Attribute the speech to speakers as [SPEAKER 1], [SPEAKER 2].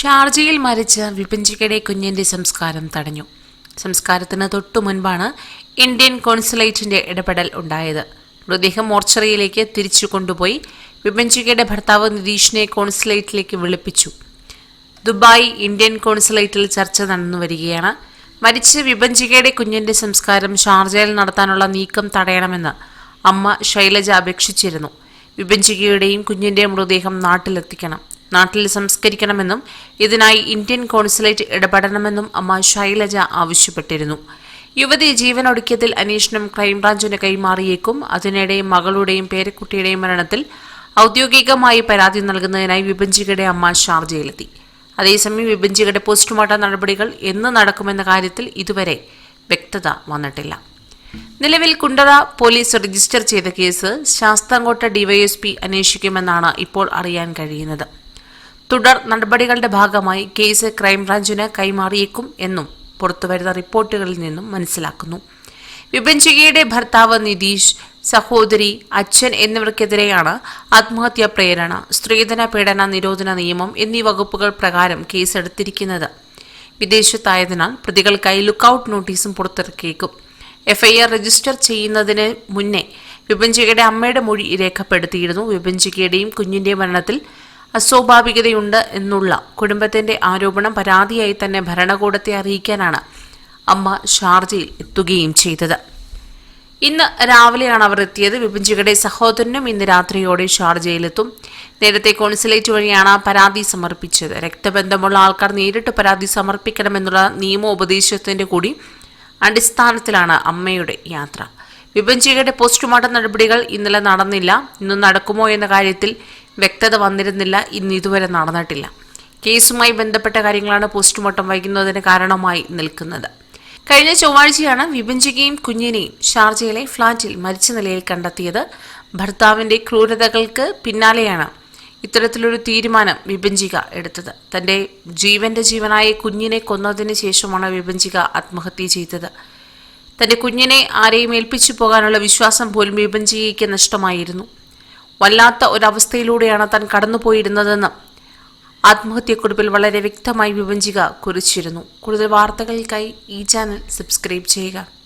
[SPEAKER 1] ഷാർജയിൽ മരിച്ച വിപഞ്ചിക്കടെ കുഞ്ഞിന്റെ സംസ്കാരം തടഞ്ഞു. സംസ്കാരത്തിന് തൊട്ടു മുൻപാണ് ഇന്ത്യൻ കോൺസുലേറ്റിന്റെ ഇടപെടൽ ഉണ്ടായത്. മൃതദേഹം മോർച്ചറിയിലേക്ക് തിരിച്ചു കൊണ്ടുപോയി വിപഞ്ചികയുടെ ഭർത്താവ് നിതീഷിനെ കോൺസുലേറ്റിലേക്ക് വിളിപ്പിച്ചു. ദുബായ് ഇന്ത്യൻ കോൺസുലേറ്റിൽ ചർച്ച നടന്നു വരികയാണ്. മരിച്ച വിപഞ്ചികയുടെ കുഞ്ഞിന്റെ സംസ്കാരം ഷാർജയിൽ നടത്താനുള്ള നീക്കം തടയണമെന്ന് അമ്മ ശൈലജ അപേക്ഷിച്ചിരുന്നു. വിപഞ്ചികയുടെയും കുഞ്ഞിന്റെയും മൃതദേഹം നാട്ടിലെത്തിക്കണം. നാട്ടിൽ സംസ്കരിക്കണമെന്നും ഇതിനായി ഇന്ത്യൻ കോൺസുലേറ്റ് ഇടപെടണമെന്നും അമ്മ ശൈലജ ആവശ്യപ്പെട്ടിരുന്നു. യുവതി ജീവനൊടുക്കിയതിൽ അന്വേഷണം ക്രൈംബ്രാഞ്ചിന് കൈമാറിയേക്കും. അതിനിടെ മകളുടെയും പേരക്കുട്ടിയുടെയും മരണത്തിൽ ഔദ്യോഗികമായി പരാതി നൽകുന്നതിനായി വിഭജികയുടെ അമ്മ ഷാർജയിലെത്തി. അതേസമയം വിഭജികയുടെ പോസ്റ്റ്മോർട്ടം നടപടികൾ എന്ന് നടക്കുമെന്ന കാര്യത്തിൽ ഇതുവരെ വ്യക്തത വന്നിട്ടില്ല. നിലവിൽ കുണ്ടറ പോലീസ് രജിസ്റ്റർ ചെയ്ത കേസ് ശാസ്താംകോട്ട ഡിവൈഎസ്പി അന്വേഷിക്കുമെന്നാണ് ഇപ്പോൾ അറിയാൻ കഴിയുന്നത്. തുടർ നടപടികളുടെ ഭാഗമായി കേസ് ക്രൈംബ്രാഞ്ചിന് കൈമാറിയേക്കും എന്നും പുറത്തുവരുന്ന റിപ്പോർട്ടുകളിൽ നിന്നും മനസ്സിലാക്കുന്നു. വിഭജികയുടെ ഭർത്താവ് നിതീഷ് സഹോദരി അച്ഛൻ എന്നിവർക്കെതിരെയാണ് ആത്മഹത്യാ പ്രേരണ സ്ത്രീധന പീഡന നിരോധന നിയമം എന്നീ വകുപ്പുകൾ പ്രകാരം കേസെടുത്തിരിക്കുന്നത്. വിദേശത്തായതിനാൽ പ്രതികൾക്കായി ലുക്കൌട്ട് നോട്ടീസും പുറത്തിറക്കിയേക്കും. എഫ്ഐആർ രജിസ്റ്റർ ചെയ്യുന്നതിന് മുന്നേ വിഭജികയുടെ അമ്മയുടെ മൊഴി രേഖപ്പെടുത്തിയിരുന്നു. വിഭജികയുടെയും കുഞ്ഞിന്റെയും മരണത്തിൽ അസ്വാഭാവികതയുണ്ട് എന്നുള്ള കുടുംബത്തിന്റെ ആരോപണം പരാതിയായി തന്നെ ഭരണകൂടത്തെ അറിയിക്കാനാണ് അമ്മ ഷാർജയിൽ എത്തുകയും ചെയ്തത്. ഇന്ന് രാവിലെയാണ് അവർ എത്തിയത്. വിഭജികയുടെ സഹോദരനും ഇന്ന് രാത്രിയോടെ ഷാർജയിലെത്തും. നേരത്തെ കോൺസുലേറ്റ് വഴിയാണ് പരാതി സമർപ്പിച്ചത്. രക്തബന്ധമുള്ള ആൾക്കാർ നേരിട്ട് പരാതി സമർപ്പിക്കണമെന്നുള്ള നിയമോപദേശത്തിന്റെ കൂടി അടിസ്ഥാനത്തിലാണ് അമ്മയുടെ യാത്ര. വിഭജികയുടെ പോസ്റ്റ്മോർട്ടം നടപടികൾ ഇന്നലെ നടന്നില്ല. ഇന്ന് നടക്കുമോ എന്ന കാര്യത്തിൽ വ്യക്തത വന്നിരുന്നില്ല. ഇന്ന് ഇതുവരെ നടന്നിട്ടില്ല. കേസുമായി ബന്ധപ്പെട്ട കാര്യങ്ങളാണ് പോസ്റ്റ്മോർട്ടം വൈകുന്നതിന് കാരണമായി നിൽക്കുന്നത്. കഴിഞ്ഞ ചൊവ്വാഴ്ചയാണ് വിഭജികയും കുഞ്ഞിനെയും ഷാർജയിലെ ഫ്ളാറ്റിൽ മരിച്ച നിലയിൽ കണ്ടെത്തിയത്. ഭർത്താവിന്റെ ക്രൂരതകൾക്ക് പിന്നാലെയാണ് ഇത്തരത്തിലൊരു തീരുമാനം വിഭജിക എടുത്തത്. തന്റെ ജീവന്റെ ജീവനായ കുഞ്ഞിനെ കൊന്നതിന് ശേഷമാണ് വിഭജിക ആത്മഹത്യ ചെയ്തത്. തന്റെ കുഞ്ഞിനെ ആരെയും ഏൽപ്പിച്ചു പോകാനുള്ള വിശ്വാസം പോലും വിഭജിക്കുക നഷ്ടമായിരുന്നു. വല്ലാത്ത ഒരവസ്ഥയിലൂടെയാണ് താൻ കടന്നുപോയിരുന്നതെന്ന് ആത്മഹത്യക്കുറിപ്പിൽ വളരെ വ്യക്തമായി വിഭജിക കുറിച്ചിരുന്നു. കൂടുതൽ വാർത്തകൾക്കായി ഈ ചാനൽ സബ്സ്ക്രൈബ് ചെയ്യുക.